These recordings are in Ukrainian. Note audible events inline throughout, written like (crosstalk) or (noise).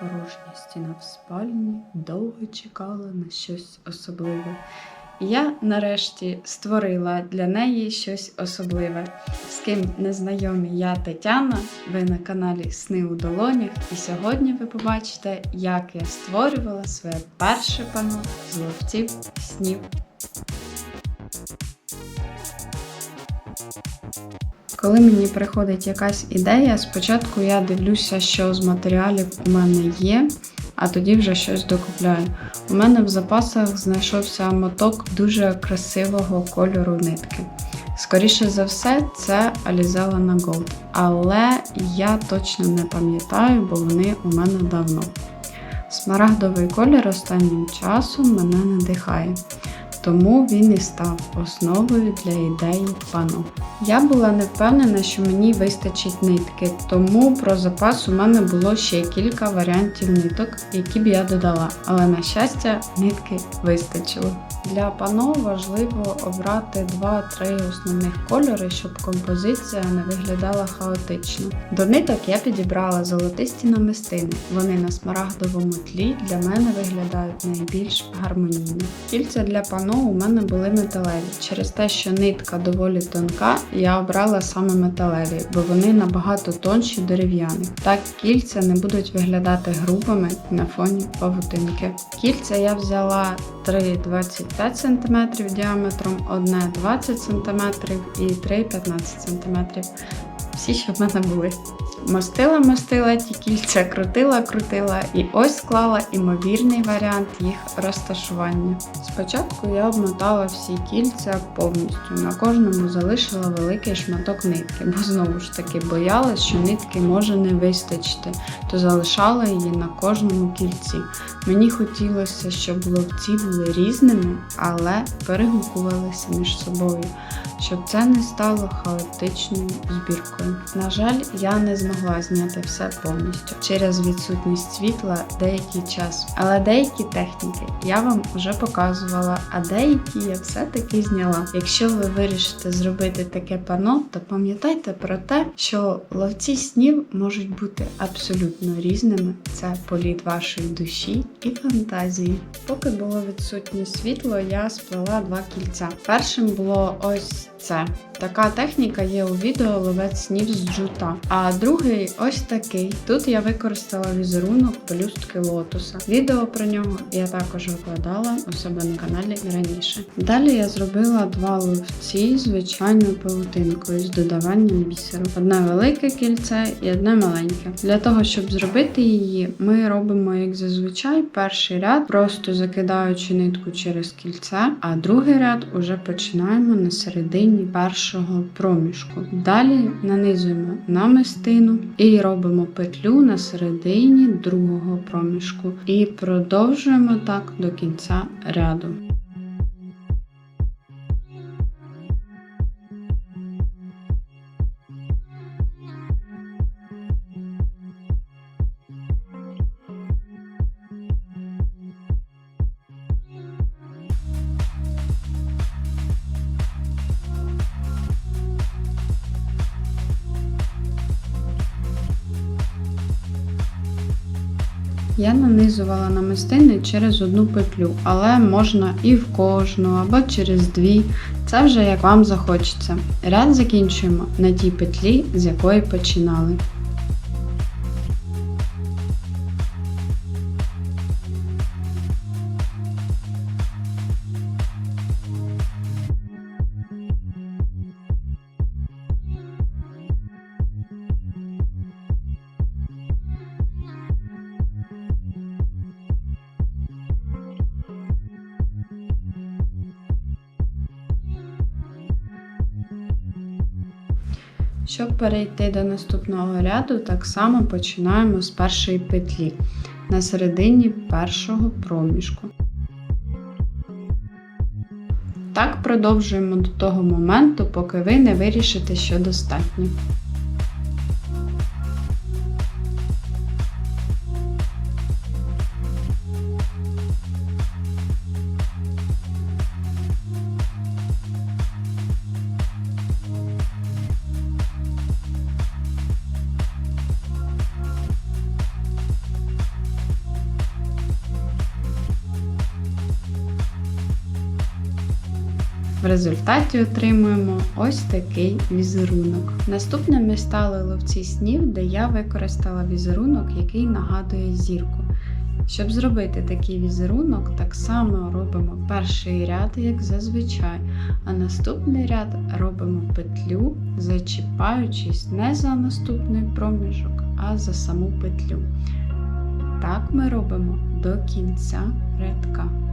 порожня стіна в спальні довго чекала на щось особливе. Я нарешті створила для неї щось особливе. З ким незнайомі я Тетяна. Ви на каналі Сни у долонях. І сьогодні ви побачите, як я створювала своє перше пано з ловців снів. Коли мені приходить якась ідея, спочатку я дивлюся, що з матеріалів у мене є, а тоді вже щось докупляю. У мене в запасах знайшовся моток дуже красивого кольору нитки. Скоріше за все, це Alizella на Gold, але я точно не пам'ятаю, бо вони у мене давно. Смарагдовий колір останнім часом мене надихає, тому він і став основою для ідеї пано. Я була не впевнена, що мені вистачить нитки, тому про запас у мене було ще кілька варіантів ниток, які б я додала, але на щастя, нитки вистачило. Для пано важливо обрати 2-3 основних кольори, щоб композиція не виглядала хаотично. До ниток я підібрала золотисті намистини. Вони на смарагдовому тлі для мене виглядають найбільш гармонійно. Кільця для пано у мене були металеві. Через те, що нитка доволі тонка, я обрала саме металеві, бо вони набагато тонші дерев'яних. Так кільця не будуть виглядати грубими на фоні павутинки. Кільця я взяла 3,25 см діаметром, одне 20 см і 3,15 см. Всі, що в мене були. Мостила, мостила ті кільця, крутила, крутила і ось склала імовірний варіант їх розташування. Спочатку я обмотала всі кільця повністю. На кожному залишила великий шматок нитки, бо знову ж таки боялась, що нитки може не вистачити, то залишала її на кожному кільці. Мені хотілося, щоб ловці були різними, але перегукувалися між собою, щоб це не стало хаотичною збіркою. На жаль, я не змогла зняти все повністю через відсутність світла деякий час. Але деякі техніки я вам вже показувала, а деякі я все-таки зняла. Якщо ви вирішите зробити таке пано, то пам'ятайте про те, що ловці снів можуть бути абсолютно різними. Це політ вашої душі і фантазії. Поки було відсутнє світло, я сплела два кільця. Першим було ось це. Така техніка є у відео ловець снів з джута. А другий ось такий. Тут я використала візерунок пелюстки лотоса. Відео про нього я також викладала у себе на каналі раніше. Далі я зробила два ловці звичайною павутинкою з додаванням бісеру. Одне велике кільце і одне маленьке. Для того, щоб зробити її, ми робимо як зазвичай перший ряд, просто закидаючи нитку через кільце, а другий ряд уже починаємо на середині першого проміжку. Далі нанизуємо намистину і робимо петлю на середині другого проміжку. І продовжуємо так до кінця ряду. Я нанизувала намистини через одну петлю, але можна і в кожну, або через дві. Це вже як вам захочеться. Ряд закінчуємо на тій петлі, з якої починали. Щоб перейти до наступного ряду, так само починаємо з першої петлі на середині першого проміжку. Так продовжуємо до того моменту, поки ви не вирішите, що достатньо. В результаті отримуємо ось такий візерунок. Наступним ми стали ловці снів, де я використала візерунок, який нагадує зірку. Щоб зробити такий візерунок, так само робимо перший ряд, як зазвичай, а наступний ряд робимо петлю, зачіпаючись не за наступний проміжок, а за саму петлю. Так ми робимо до кінця рядка.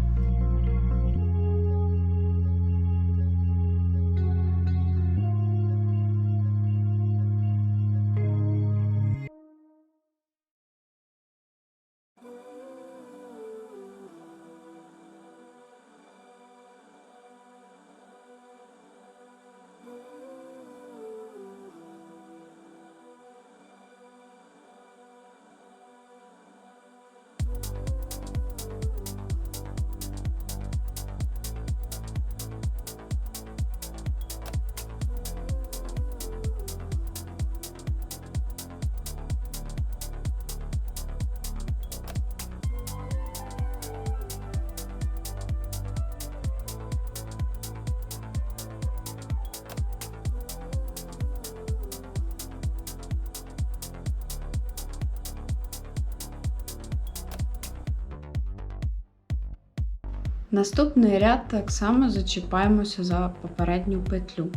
Наступний ряд так само зачіпаємося за попередню петлю.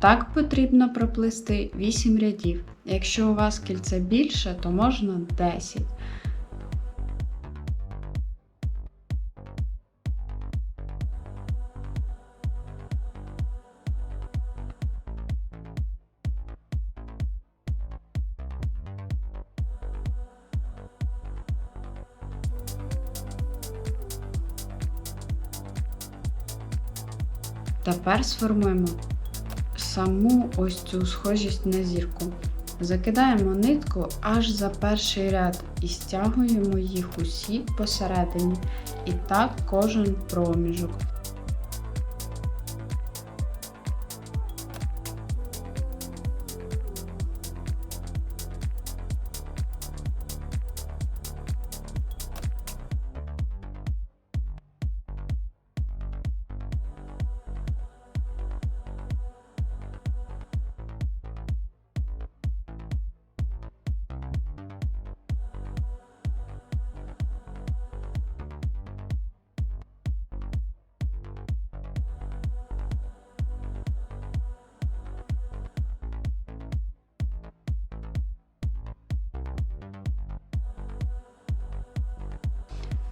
Так потрібно проплисти 8 рядів. Якщо у вас кільце більше, то можна 10. Тепер сформуємо саму ось цю схожість на зірку. Закидаємо нитку аж за перший ряд і стягуємо їх усі посередині. І так кожен проміжок.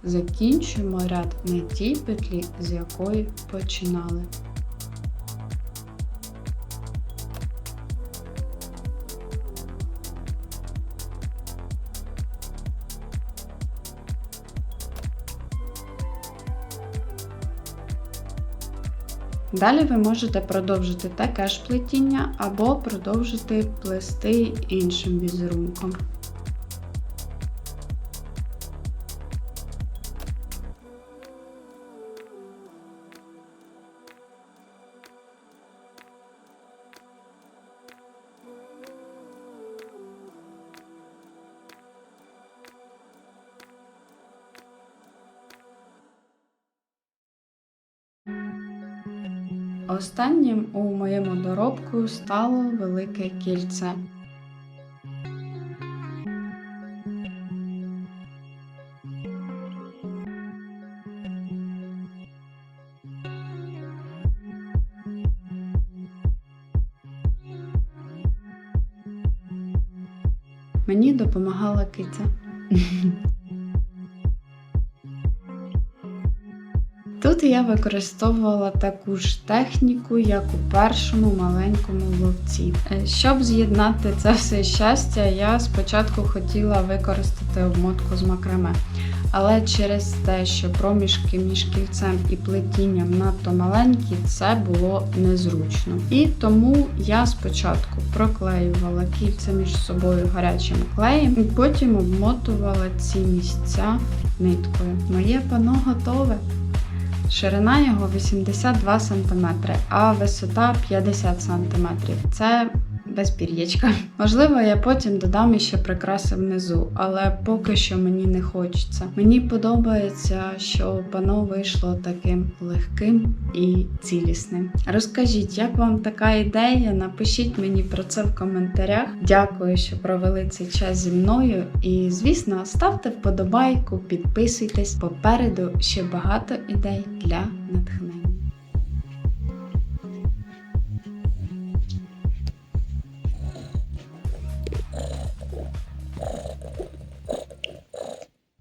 Закінчуємо ряд на тій петлі, з якої починали. Далі ви можете продовжити таке ж плетіння або продовжити плести іншим візерунком. Останнім у моєму доробку стало велике кільце. Мені допомагала киця. (laughs) Тут я використовувала таку ж техніку, як у першому маленькому ловці. Е, Щоб з'єднати це все щастя, я спочатку хотіла використати обмотку з макраме. Але через те, що проміжки між кільцем і плетінням надто маленькі, це було незручно. І тому я спочатку проклеювала кільця між собою гарячим клеєм, і потім обмотувала ці місця ниткою. Моє пано готове. Ширина його 82 см, а висота 50 см. Це без пір'ячка. Можливо, я потім додам іще прикраси внизу, але поки що мені не хочеться. Мені подобається, що пано вийшло таким легким і цілісним. Розкажіть, як вам така ідея? Напишіть мені про це в коментарях. Дякую, що провели цей час зі мною. І, звісно, ставте вподобайку, підписуйтесь. Попереду ще багато ідей для натхнення.